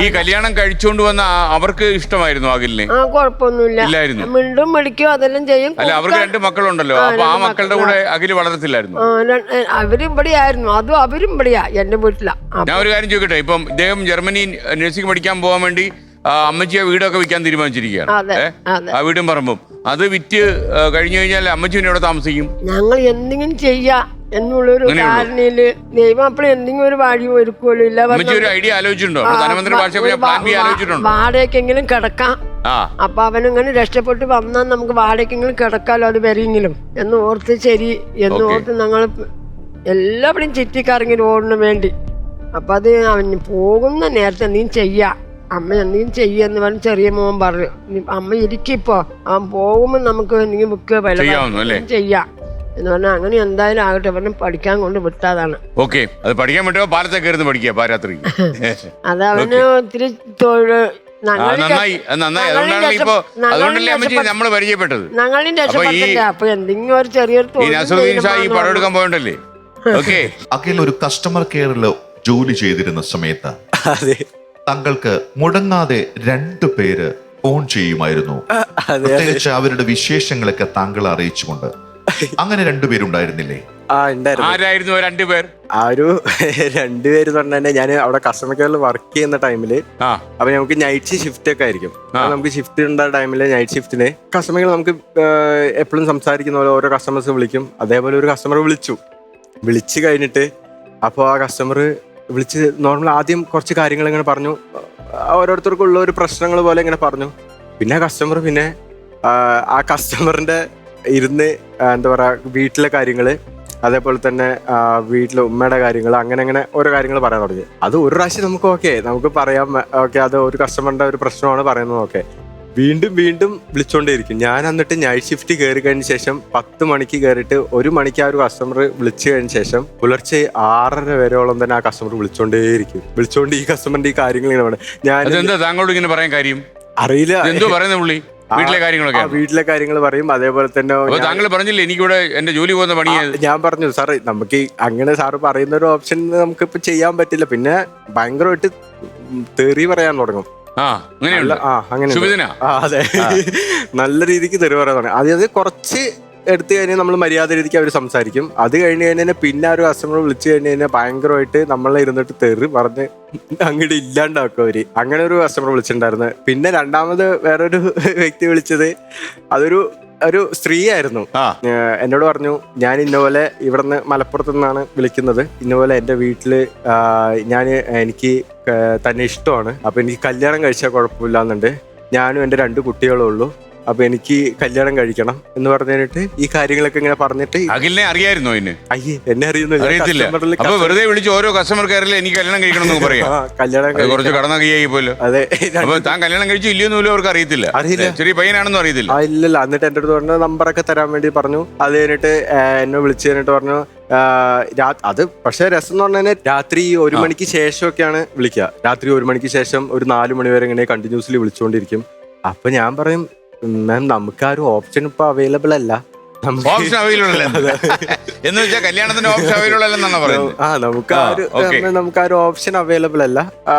ഈ കല്യാണം കഴിച്ചുകൊണ്ട് വന്ന അവർക്ക് ഇഷ്ടമായിരുന്നു അഖിലിനെ ആ കുഴപ്പമൊന്നുമില്ല ഇല്ലായിരുന്നു. മിണ്ടും പിടിക്കും അതെല്ലാം ചെയ്യും. അല്ല അവർക്ക് രണ്ട് മക്കളുണ്ടല്ലോ അപ്പൊ ആ മക്കളുടെ കൂടെ അഖിൽ വളരത്തില്ലായിരുന്നു ആ, ര- ഏ, അവരും ഇവിടെയായിരുന്നു. അതും അവരും ഇവിടെയാ എന്റെ വീട്ടിലാ. ആ, ഞാൻ ഒരു കാര്യം ചോദിക്കട്ടെ ഇപ്പം ഇദ്ദേഹം ജർമ്മനി നഴ്സിംഗ് പഠിക്കാൻ പോകാൻ വേണ്ടി ആ, അമ്മച്ചിയെ വീടൊക്കെ വിൽക്കാൻ തീരുമാനിച്ചിരിക്കുകയാണ്. അതെ ഏ? അതെ. ആ വീടും പറമ്പും. അത് വിറ്റ് ആ, കഴിഞ്ഞു കഴിഞ്ഞാൽ അമ്മച്ചി പിന്നെ എവിടെ താമസിക്കും? ഞങ്ങൾ എന്തെങ്കിലും ചെയ്യാ. എന്നുള്ളൊരു. ധാരണയിൽ ദൈവം അപ്പോൾ എന്തെങ്കിലും ഒരു വഴി ഒരുക്കുമല്ലോ ഇല്ല ഒരു ഐഡിയ ആലോചിച്ചിട്ടുണ്ടോ? പ്രധാനമന്ത്രി വാടകയ്ക്കെങ്കിലും കിടക്കാം. അപ്പൊ അവനിങ്ങനെ രക്ഷപ്പെട്ട് വന്നാൽ നമുക്ക് വാടകയ്ക്കെങ്കിലും കിടക്കാലോ അത് വരെയെങ്കിലും. എന്ന് ഓർത്ത് ശരി എന്ന്. ഓർത്ത് ഞങ്ങൾ എല്ലാവരും ചുറ്റിക്കറങ്ങി റോഡിന് വേണ്ടി. അപ്പൊ അത് അവന് പോകുന്ന നേരത്തെ നീ ചെയ്യാ. അമ്മ എന്തെങ്കിലും ചെയ്യുമെന്ന് പറഞ്ഞ് ചെറിയ മോൻ പറഞ്ഞു. "നീ- അമ്മ ഇരിക്കിപ്പോ അവൻ പോകുമ്പോൾ നമുക്ക് എന്തെങ്കിലും ബുക്ക്? ചെയ്യാം. എന്ന് പറഞ്ഞാൽ അങ്ങനെ എന്തായാലും ആകട്ടെ പറഞ്ഞ് പഠിക്കാൻ കൊണ്ട് വിട്ടതാണ്. ഓക്കെ അത് പഠിക്കാൻ പറ്റുമോ പാലത്തെ കയറുന്ന പഠിക്കുക പാരാത്രി അത് അവന് ഒത്തിരി തൊഴിൽ ആ, നന്നായി നന്നായി. അതുകൊണ്ടാണ് ഇപ്പൊ അതുകൊണ്ടല്ലേ അമ്മച്ചി നമ്മൾ പരിചയപ്പെട്ടത്. അപ്പൊ എന്തെങ്കിലും ഒരു ചെറിയൊരു ഈ തൊഴിൽ നസറുദ്ദീൻ ഷാ ഈ ചെയ്യുമ്പോ പടം എടുക്കാൻ പോയണ്ടല്ലേ? ഓക്കെ അഖിൽ ഒരു കസ്റ്റമർ കെയറിൽ ജോലി ചെയ്തിരുന്ന സമയത്ത് തങ്ങൾക്ക് താങ്കൾക്ക് മുടങ്ങാതെ രണ്ടു പേര് ഫോൺ ചെയ്യുമായിരുന്നു. പ്രത്യേകിച്ച് അവരുടെ വിശേഷങ്ങളൊക്കെ താങ്കൾ അറിയിച്ചുകൊണ്ട്. അങ്ങനെ രണ്ടുപേരുണ്ടായിരുന്നില്ലേ? ആ ഉണ്ടായിരുന്നു. ആരായിരുന്നു ആ രണ്ടുപേർ? ആ ഒരു രണ്ടുപേര് പറഞ്ഞ തന്നെ ഞാൻ അവിടെ കസ്റ്റമർ കെയറിൽ വർക്ക് ചെയ്യുന്ന ടൈമിൽ ആ. അപ്പൊ നമുക്ക് നൈറ്റ് ഷിഫ്റ്റ് ഒക്കെ ആയിരിക്കും. അപ്പൊ നമുക്ക് ഷിഫ്റ്റ് ഉണ്ടായ ടൈമിൽ നൈറ്റ് ഷിഫ്റ്റിന് കസ്റ്റമർ നമുക്ക് എപ്പോഴും സംസാരിക്കുന്ന പോലെ ഓരോ കസ്റ്റമേഴ്സ് വിളിക്കും. അതേപോലെ ഒരു കസ്റ്റമർ വിളിച്ചു. വിളിച്ചു കഴിഞ്ഞിട്ട് അപ്പോൾ ആ കസ്റ്റമർ വിളിച്ച് നോർമൽ ആദ്യം കുറച്ച് കാര്യങ്ങൾ ഇങ്ങനെ പറഞ്ഞു. ആ, ഓരോരുത്തർക്കുള്ള ഒരു പ്രശ്നങ്ങൾ പോലെ ഇങ്ങനെ പറഞ്ഞു. പിന്നെ കസ്റ്റമർ പിന്നെ ആ കസ്റ്റമറിന്റെ ഇരുന്ന് എന്താ പറയുക വീട്ടിലെ കാര്യങ്ങൾ അതേപോലെ തന്നെ വീട്ടിലെ ഉമ്മയുടെ കാര്യങ്ങൾ അങ്ങനെ അങ്ങനെ ഓരോ കാര്യങ്ങൾ പറയാൻ തുടങ്ങി. അത് ഒരു പ്രാവശ്യം നമുക്ക് ഓക്കെ നമുക്ക് പറയാം ഓക്കെ അത് ഒരു കസ്റ്റമറിന്റെ ഒരു പ്രശ്നമാണ് പറയുന്നത് ഓക്കെ. വീണ്ടും വീണ്ടും വിളിച്ചുകൊണ്ടേയിരിക്കും ഞാൻ എന്നിട്ട് നൈറ്റ് ഷിഫ്റ്റ് കയറി കഴിഞ്ഞ ശേഷം പത്ത് മണിക്ക് കയറിയിട്ട് ഒരു മണിക്ക് ആ ഒരു കസ്റ്റമർ വിളിച്ചു കഴിഞ്ഞ ശേഷം പുലർച്ചെ ആറര വരെയോളം തന്നെ ആ കസ്റ്റമർ വിളിച്ചോണ്ടേയിരിക്കും. വിളിച്ചോണ്ട് ഈ കസ്റ്റമറിന്റെ ഈ കാര്യങ്ങൾ ഇങ്ങനെ. ഞാൻ താങ്കളോട് ഇങ്ങനെ പറയാൻ കാര്യം? അറിയില്ല. എന്തോ പറയുന്ന പുള്ളി? വീട്ടിലെ കാര്യങ്ങളൊക്കെ വീട്ടിലെ കാര്യങ്ങൾ പറയും. അതേപോലെ തന്നെ താങ്കൾ പറഞ്ഞില്ലേ എനിക്കിവിടെ എന്റെ ജോലി പോകുന്ന പണി ഞാൻ പറഞ്ഞു സാറേ നമുക്ക് അങ്ങനെ സാറ് പറയുന്ന ഒരു ഓപ്ഷൻ നമുക്ക് ഇപ്പൊ ചെയ്യാൻ പറ്റില്ല. പിന്നെ ഭയങ്കരമായിട്ട് തെറി പറയാൻ തുടങ്ങും. ആ അങ്ങനെയുള്ള നല്ല- ആ അങ്ങനെ നല്ല രീതിക്ക് തെറി പറയാൻ തുടങ്ങും. അതായത് കുറച്ച് എടുത്തു കഴിഞ്ഞാൽ നമ്മൾ മര്യാദ രീതിക്ക് അവർ സംസാരിക്കും. അത് കഴിഞ്ഞ് കഴിഞ്ഞാൽ പിന്നെ ഒരു കസ്റ്റമർ വിളിച്ചു കഴിഞ്ഞ് കഴിഞ്ഞാൽ ഭയങ്കരമായിട്ട് നമ്മളെ ഇരുന്നിട്ട് തെറി പറഞ്ഞ് അങ്ങോട്ട് ഇല്ലാണ്ടാക്കും അവർ. അങ്ങനെ ഒരു കസ്റ്റമർ വിളിച്ചിട്ടുണ്ടായിരുന്നു. പിന്നെ രണ്ടാമത് വേറൊരു വ്യക്തി വിളിച്ചത് അതൊരു ഒരു സ്ത്രീ ആയിരുന്നു. എന്നോട് പറഞ്ഞു ഞാൻ ഇന്നപോലെ ഇവിടുന്ന് മലപ്പുറത്ത് നിന്നാണ് വിളിക്കുന്നത്. ഇന്നപോലെ എന്റെ വീട്ടിൽ ഞാൻ എനിക്ക് തന്നെ ഇഷ്ടമാണ്. അപ്പൊ എനിക്ക് കല്യാണം കഴിച്ചാൽ കുഴപ്പമില്ല എന്നുണ്ട് ഞാനും എന്റെ രണ്ട് കുട്ടികളും ഉള്ളൂ അപ്പൊ എനിക്ക് കല്യാണം കഴിക്കണം എന്ന് പറഞ്ഞിട്ട് ഈ കാര്യങ്ങളൊക്കെ ഇങ്ങനെ പറഞ്ഞിട്ട് അഖിലിനെ അറിയായിരുന്നോ ഇന്ന്? അയ്യേ എന്നെ അറിയുന്നില്ല. അറിയത്തില്ല. കസ്റ്റമറിൽ അപ്പൊ വെറുതെ വിളിച്ച് ഓരോ കസ്റ്റമർ കെയറിൽ എനിക്ക് കല്യാണം കഴിക്കണം എന്ന് പറയാം. ആ, കല്യാണം അത് കുറച്ച് കഴിക്കണം. കടന്ന കൈയായി പോലോ അതെ. അപ്പൊ താൻ കല്യാണം കഴിച്ചു ഇല്ലയോന്ന് പോലും അവർക്ക് അറിയത്തില്ല. അറിയില്ല. ചെറിയ പയ്യനാണെന്നും അറിയത്തില്ല. ആ ഇല്ലല്ല. എന്നിട്ട് എന്റെ അടുത്ത് പറഞ്ഞ നമ്പറൊക്കെ തരാൻ വേണ്ടി പറഞ്ഞു. അത് കഴിഞ്ഞിട്ട് ആ, എന്നെ വിളിച്ചു കഴിഞ്ഞിട്ട് പറഞ്ഞു ആ, രാ- അത് പക്ഷെ രസം എന്ന് പറഞ്ഞാൽ രാത്രി ഒരു. മണിക്ക് ശേഷമൊക്കെയാണ് വിളിക്കുക. രാത്രി ഒരു മണിക്ക് ശേഷം ഒരു നാല് മണി വരെ ഇങ്ങനെ കണ്ടിന്യൂസ്ലി വിളിച്ചുകൊണ്ടിരിക്കും അപ്പൊ ഞാൻ പറയും മാം നമുക്ക് ആ ഒരു ഓപ്ഷൻ ഇപ്പൊ അവൈലബിൾ അല്ല. നമുക്ക് ഓപ്ഷൻ അവൈലബിൾ അല്ല. എന്ന് വെച്ചാൽ കല്യാണത്തിന് ഓപ്ഷൻ അവൈലബിൾ അല്ലെന്നാണ് പറയുന്നത്. ആ നമുക്ക് ആ ആ, ഒരു okay. നമുക്ക് ആ ഒരു ഓപ്ഷൻ അവൈലബിൾ അല്ല. ആ,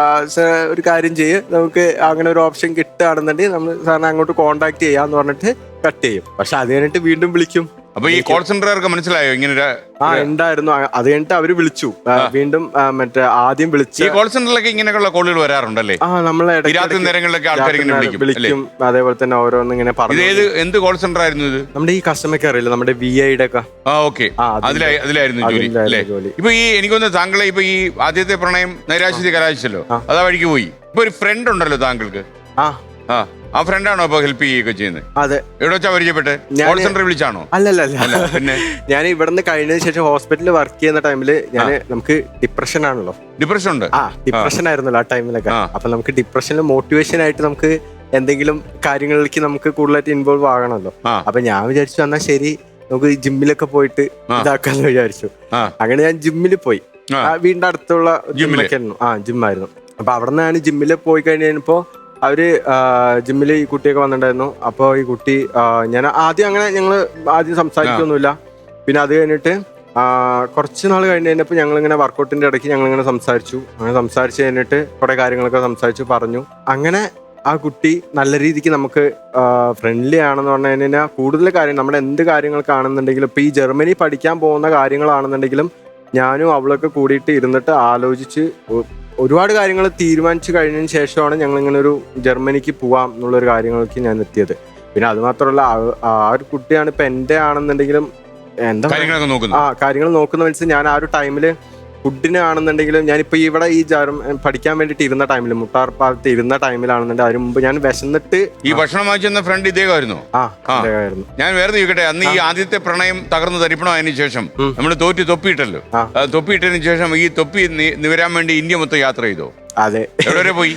ഒരു കാര്യം ചെയ്യ്. നമുക്ക് അങ്ങനെ ഒരു ഓപ്ഷൻ കിട്ടുകയാണെന്നുണ്ടെങ്കിൽ നമ്മൾ സാറിനെ അങ്ങോട്ട് കോണ്ടാക്ട് ചെയ്യാന്ന് പറഞ്ഞിട്ട് കട്ട് ചെയ്യും. പക്ഷെ അത് കഴിഞ്ഞിട്ട് വീണ്ടും വിളിക്കും. അപ്പൊ ഈ കോൾ സെന്ററുകാർക്ക് മനസ്സിലായോ ഇങ്ങനെ ഒരു- ആ ഉണ്ടായിരുന്നു അത് കഴിഞ്ഞിട്ട് അവർ വിളിച്ചു. ആ, വീണ്ടും ആ, മറ്റേ ആദ്യം വിളിച്ച് ഈ കോൾ സെന്ററിലൊക്കെ ഇങ്ങനെയുള്ള കോളുകൾ വരാറുണ്ടല്ലേ? ആ നമ്മളെ രാത്രി നേരങ്ങളിലൊക്കെ ആൾക്കാർ ഇങ്ങനെ വിളിക്കും അല്ലേ? വിളിക്കും അതേപോലെ തന്നെ ഓരോന്ന് ഇങ്ങനെ ഇത് പറഞ്ഞു. ഏത് എന്ത് കോൾ സെന്റർ ആയിരുന്നു ഇത്? നമ്മുടെ ഈ കസ്റ്റമർ കെയർ ഇല്ല നമ്മുടെ വി ഐയുടെ ഒക്കെ. ആ ഓക്കെ. ആ, അതിലായിരുന്നു ജോലി അതിലായിരുന്നു അല്ലേ? ജോലി. ഇപ്പൊ ഈ എനിക്കൊന്ന് താങ്കളെ ഇപ്പൊ ഈ ആദ്യത്തെ പ്രണയം നൈരാശ്യത്തെ കലാശിച്ചല്ലോ. അതാ വഴിക്ക് പോയി. ഇപ്പൊ ഒരു ഫ്രണ്ട് ഉണ്ടല്ലോ താങ്കൾക്ക്? ആ. ആ. ആ ഫ്രണ്ടാണോ ഇപ്പൊ ഹെൽപ്പ് ചെയ്യുകയൊക്കെ ചെയ്യുന്നത്? അതെ. എവിടെ വെച്ചാ പരിചയപ്പെട്ട്? കോൾ സെന്ററിൽ വിളിച്ചാണോ? അല്ലല്ല അല്ല അല്ല പിന്നെ? ഞാൻ ഇവിടുന്ന് കഴിഞ്ഞതിന് ശേഷം ഹോസ്പിറ്റലിൽ വർക്ക് ചെയ്യുന്ന ടൈമിൽ ഞാൻ നമുക്ക് ഡിപ്രഷൻ ആണല്ലോ. ഡിപ്രഷൻ ഉണ്ട്? ആ ഡിപ്രഷൻ ആയിരുന്നല്ലോ ആ ടൈമിലൊക്കെ. അപ്പൊ നമുക്ക് ഡിപ്രഷനിൽ മോട്ടിവേഷൻ ആയിട്ട് നമുക്ക് എന്തെങ്കിലും കാര്യങ്ങളിലേക്ക് നമുക്ക് കൂടുതലായിട്ട് ഇൻവോൾവ് ആകണമല്ലോ. അപ്പൊ ഞാൻ വിചാരിച്ചു എന്നാ ശരി നമുക്ക് ജിമ്മിലൊക്കെ പോയിട്ട്. ഇതാക്കാന്ന് വിചാരിച്ചു. അങ്ങനെ ഞാൻ ജിമ്മിൽ പോയി. വീടിന്റെ അടുത്തുള്ള ജിമ്മിലൊക്കെ ജിമ്മൊക്കെ ആയിരുന്നു ആ ജിമ്മായിരുന്നു അപ്പൊ അവിടെ നിന്നാണ് ജിമ്മിൽ പോയി കഴിഞ്ഞപ്പോ അവർ ജിമ്മിൽ ഈ കുട്ടിയൊക്കെ വന്നിട്ടുണ്ടായിരുന്നു. അപ്പോൾ ഈ കുട്ടി ഞാൻ ആദ്യം അങ്ങനെ ഞങ്ങൾ ആദ്യം സംസാരിക്കൊന്നുമില്ല. പിന്നെ അത് കഴിഞ്ഞിട്ട് കുറച്ച് നാൾ കഴിഞ്ഞ് കഴിഞ്ഞപ്പോൾ ഞങ്ങളിങ്ങനെ വർക്കൗട്ടിന്റെ ഇടയ്ക്ക് ഞങ്ങളിങ്ങനെ സംസാരിച്ചു. അങ്ങനെ സംസാരിച്ച് കഴിഞ്ഞിട്ട് കുറേ കാര്യങ്ങളൊക്കെ സംസാരിച്ചു പറഞ്ഞു. അങ്ങനെ ആ കുട്ടി നല്ല രീതിക്ക് നമുക്ക് ഫ്രണ്ട്ലി ആണെന്ന് പറഞ്ഞു കഴിഞ്ഞാൽ കൂടുതൽ കാര്യം നമ്മുടെ എന്ത് കാര്യങ്ങൾക്കാണെന്നുണ്ടെങ്കിലും ഇപ്പൊ ഈ ജർമ്മനി പഠിക്കാൻ പോകുന്ന കാര്യങ്ങളാണെന്നുണ്ടെങ്കിലും ഞാനും അവളൊക്കെ കൂടിയിട്ട് ഇരുന്നിട്ട് ആലോചിച്ച് ഒരുപാട് കാര്യങ്ങൾ തീരുമാനിച്ചു കഴിഞ്ഞതിന് ശേഷമാണ് ഞങ്ങൾ ഇങ്ങനെ ഒരു ജർമ്മനിക്ക് പോവാം എന്നുള്ളൊരു കാര്യങ്ങൾക്ക് ഞാൻ എത്തിയത്. പിന്നെ അത് മാത്രമല്ല ആ- ഒരു കുട്ടിയാണ് ഇപ്പൊ എന്റെ ആണെന്നുണ്ടെങ്കിലും എന്താ ആ കാര്യങ്ങൾ നോക്കുന്ന മനസ്സിൽ ഞാൻ ആ ഒരു ടൈമിൽ ഫുഡിനാണെന്നുണ്ടെങ്കിലും ഞാനിപ്പോൾ ഇവിടെ ഈ ജാരം പഠിക്കാൻ വേണ്ടിയിട്ട് ഇരുന്ന ടൈമിൽ മുട്ടാർപ്പാലത്ത് ഇരുന്ന ടൈമിലാണെന്നുണ്ടെങ്കിൽ അതിന് മുമ്പ് ഞാൻ വിശന്നിട്ട് ഈ ഭക്ഷണം വാങ്ങിച്ചെന്ന ഫ്രണ്ട് ഇദ്ദേഹമായിരുന്നു ആ. ഞാൻ വേറെ ചോദിക്കട്ടെ അന്ന് ഈ ആദ്യത്തെ പ്രണയം തകർന്നു അതിന് ശേഷം. നമ്മൾ തോറ്റി തൊപ്പിയിട്ടല്ലോ. തൊപ്പിയിട്ടതിന് ശേഷം ഈ തൊപ്പി നിവരാൻ വേണ്ടി ഇന്ത്യ മൊത്തം യാത്ര ചെയ്തോ? അതെ. എവിടെ വരെ പോയി?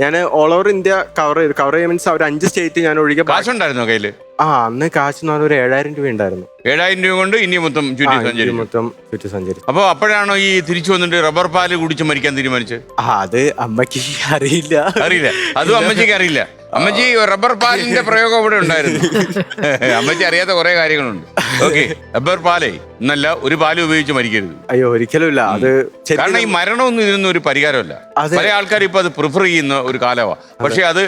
ഞാൻ ഓൾ ഓവർ ഇന്ത്യ കവർ ചെയ്തു. കവർ ചെയ്യുക മീൻസ് ഒരു അഞ്ച് സ്റ്റേറ്റ് ഞാൻ ഒഴികെ കാശ് കാശുണ്ടായിരുന്നോ കയ്യിൽ? ആ അന്ന് കാശ് എന്ന് പറഞ്ഞാൽ ഒരു ഏഴായിരം രൂപ ഉണ്ടായിരുന്നു. ഏഴായിരം രൂപ കൊണ്ട് ഇനി മൊത്തം ചുറ്റി സഞ്ചരി മൊത്തം ചുറ്റി സഞ്ചരി അപ്പൊ അപ്പോഴാണോ ഈ തിരിച്ചു വന്നിട്ട് റബ്ബർ പാൽ കുടിച്ച് മരിക്കാൻ തീരുമാനിച്ചത്? ആ അത് അമ്മയ്ക്ക് അറിയില്ല. അറിയില്ല. അതും അമ്മച്ചിക്ക് അറിയില്ല. അമ്മച്ചി റബ്ബർ പാലിന്റെ പ്രയോഗം ഇവിടെ ഉണ്ടായിരുന്നു. അമ്മച്ചി അറിയാത്ത കുറെ കാര്യങ്ങളുണ്ട്. ഓക്കെ. റബ്ബർ പാലേ എന്നല്ല ഒരു പാൽ ഉപയോഗിച്ച് മരിക്കരുത്. അയ്യോ ഒരിക്കലും ഇല്ല അത് കാരണം ഈ മരണമൊന്നും ഇതിനൊന്നും ഒരു പരിഹാരമല്ല. പല ആൾക്കാർ ഇപ്പൊ അത് പ്രിഫർ ചെയ്യുന്ന ഒരു കാലമാണ് പക്ഷെ അത്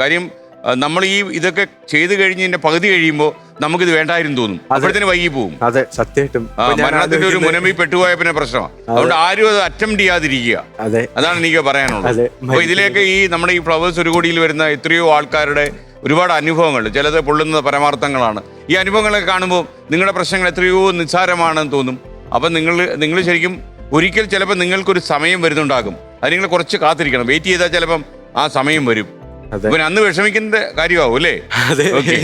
കാര്യം നമ്മൾ ഈ ഇതൊക്കെ ചെയ്തു കഴിഞ്ഞതിന്റെ പകുതി കഴിയുമ്പോൾ നമുക്കിത് വേണ്ടായിരുന്നു തോന്നും. അപ്പോഴത്തേന് വൈകി പോകും അതെ സത്യമായിട്ടും മരണത്തിന്റെ ഒരു മുനമ്പി പെട്ടുപോയ പിന്നെ പ്രശ്നമാണ് അതുകൊണ്ട് ആരും അത് അറ്റംപ്റ്റ് ചെയ്യാതിരിക്കുക. അതെ. അതാണ് എനിക്ക് പറയാനുള്ളത്. അപ്പൊ ഇതിലേക്ക് ഈ നമ്മുടെ ഈ ഫ്ലവേഴ്സ് ഒരു കോടിയിൽ വരുന്ന എത്രയോ ആൾക്കാരുടെ ഒരുപാട് അനുഭവങ്ങൾ ചിലത് പൊള്ളുന്ന പരമാർത്ഥങ്ങളാണ്. ഈ അനുഭവങ്ങളൊക്കെ കാണുമ്പോൾ നിങ്ങളുടെ പ്രശ്നങ്ങൾ എത്രയോ നിസ്സാരമാണെന്ന് തോന്നും. അപ്പം നിങ്ങൾ നിങ്ങൾ ശരിക്കും ഒരിക്കൽ ചിലപ്പോൾ നിങ്ങൾക്കൊരു സമയം വരുന്നുണ്ടാകും. അത് നിങ്ങൾ കുറച്ച് കാത്തിരിക്കണം. വെയിറ്റ് ചെയ്താൽ ചിലപ്പം ആ സമയം വരും. ഇവൻ അന്ന് വിഷമിക്കുന്ന കാര്യമാവും അല്ലേ? അതെ. ഓക്കെ.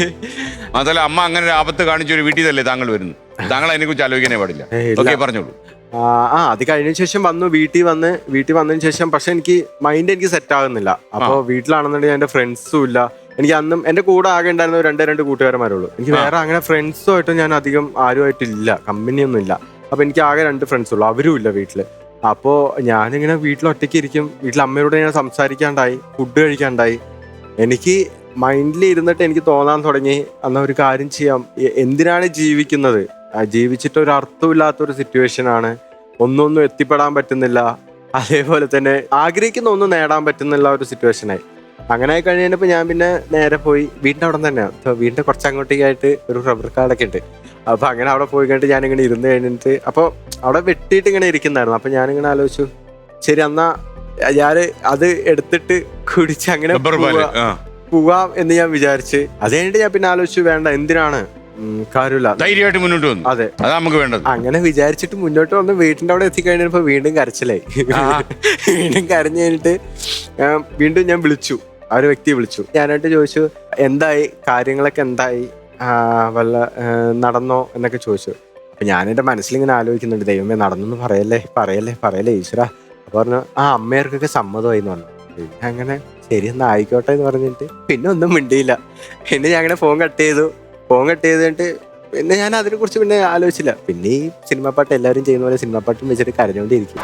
മാത്രമല്ല അമ്മ അങ്ങനെ ഒരു ആപത്ത് കാണിച്ച ഒരു വീട്ടിൽ തന്നെ താങ്കൾ വരുന്നു താങ്കൾ അതിനെ കുറിച്ച് ആലോചിക്കാനേ പാടില്ല. ഏയ് ഇല്ല. ഓക്കെ പറഞ്ഞോളൂ. ആ ആ, അത് കഴിഞ്ഞ ശേഷം വന്നു വീട്ടിൽ വന്ന് വീട്ടിൽ വന്നതിന് ശേഷം പക്ഷെ എനിക്ക് മൈൻഡ് എനിക്ക് സെറ്റ് ആകുന്നില്ല. അപ്പോൾ വീട്ടിലാണെന്നുണ്ടെങ്കിൽ എന്റെ ഫ്രണ്ട്സും ഇല്ല. എനിക്ക് അന്നും എന്റെ കൂടെ ആകെ ഉണ്ടായിരുന്ന രണ്ടേ രണ്ട് കൂട്ടുകാരന്മാരുള്ളൂ എനിക്ക് വേറെ അങ്ങനെ ഫ്രണ്ട്സുമായിട്ട് ഞാൻ അധികം ആരുമായിട്ടില്ല. കമ്പനിയൊന്നും ഇല്ല. അപ്പൊ എനിക്ക് ആകെ രണ്ട് ഫ്രണ്ട്സ് ഉള്ളൂ. അവരും ഇല്ല വീട്ടിൽ. അപ്പോൾ ഞാനിങ്ങനെ വീട്ടിൽ ഒറ്റയ്ക്ക് ഇരിക്കും. വീട്ടിൽ അമ്മയോട് ഞാൻ സംസാരിക്കാണ്ടായി ഫുഡ് കഴിക്കാണ്ടായി. എനിക്ക് മൈൻഡിൽ ഇരുന്നിട്ട് എനിക്ക് തോന്നാൻ തുടങ്ങി. എന്നാ ഒരു കാര്യം ചെയ്യാം. എന്തിനാണ് ജീവിക്കുന്നത്? ജീവിച്ചിട്ട് ഒരു അർത്ഥമില്ലാത്തൊരു സിറ്റുവേഷൻ ആണ്. ഒന്നൊന്നും എത്തിപ്പെടാൻ പറ്റുന്നില്ല. അതേപോലെ തന്നെ ആഗ്രഹിക്കുന്ന ഒന്നും നേടാൻ പറ്റുന്നില്ല ഒരു സിറ്റുവേഷനായി അങ്ങനെ ആയി കഴിഞ്ഞപ്പോൾ ഞാൻ പിന്നെ നേരെ പോയി. വീടിന്റെ അവിടെ തന്നെയാണ് വീടിന്റെ കുറച്ച് അങ്ങോട്ടേക്കായിട്ട് ഒരു റബ്ബർ കാടൊക്കെ ഉണ്ട്. അപ്പോൾ അങ്ങനെ അവിടെ പോയി കഴിഞ്ഞിട്ട് ഞാനിങ്ങനെ ഇരുന്ന് കഴിഞ്ഞിട്ട് അപ്പോൾ അവിടെ വെട്ടിയിട്ട് ഇങ്ങനെ ഇരിക്കുന്നായിരുന്നു. അപ്പോൾ ഞാനിങ്ങനെ ആലോചിച്ചു ശരി എന്നാ ഞാൻ അത് എടുത്തിട്ട് കുടിച്ച് അങ്ങനെ പോവാം. എന്ന് ഞാൻ വിചാരിച്ച്. അത് കഴിഞ്ഞിട്ട് ഞാൻ പിന്നെ ആലോചിച്ചു വേണ്ട എന്തിനാണ്? കാര്യമില്ല. ധൈര്യമായിട്ട് മുന്നോട്ട് വന്നു. അതെ. അതാ നമുക്ക് വേണ്ടത്. അങ്ങനെ വിചാരിച്ചിട്ട് മുന്നോട്ട് വന്ന് വീട്ടിന്റെ അവിടെ എത്തിക്കഴിഞ്ഞപ്പോ വീണ്ടും കരച്ചിലായി. വീണ്ടും കരഞ്ഞു കഴിഞ്ഞിട്ട് വീണ്ടും ഞാൻ വിളിച്ചു. ആ ഒരു വ്യക്തിയെ വിളിച്ചു. ഞാനായിട്ട് ചോദിച്ചു എന്തായി? കാര്യങ്ങളൊക്കെ എന്തായി? വല്ല നടന്നോ? എന്നൊക്കെ ചോദിച്ചു. അപ്പൊ ഞാൻ എന്റെ മനസ്സിലിങ്ങനെ ആലോചിക്കുന്നുണ്ട് ദൈവമേ നടന്നു പറയല്ലേ? പറയല്ലേ? പറയല്ലേ ഈശ്വര. അപ്പൊ പറഞ്ഞു ആ അമ്മയർക്കൊക്കെ സമ്മതമായി എന്ന് പറഞ്ഞു അങ്ങനെ ശരി എന്നാ ആയിക്കോട്ടെ എന്ന് പറഞ്ഞിട്ട് പിന്നെ ഒന്നും മിണ്ടിയില്ല. പിന്നെ ഞാൻ അങ്ങനെ ഫോൺ കട്ട് ചെയ്തു. ഫോൺ കട്ട് ചെയ്തിട്ട് പിന്നെ ഞാൻ അതിനെ കുറിച്ച് പിന്നെ ആലോചിച്ചില്ല. പിന്നെ ഈ സിനിമ പാട്ട് എല്ലാവരും ചെയ്യുന്ന പോലെ സിനിമ പാട്ടും വെച്ചിട്ട് കരഞ്ഞുകൊണ്ടിരിക്കും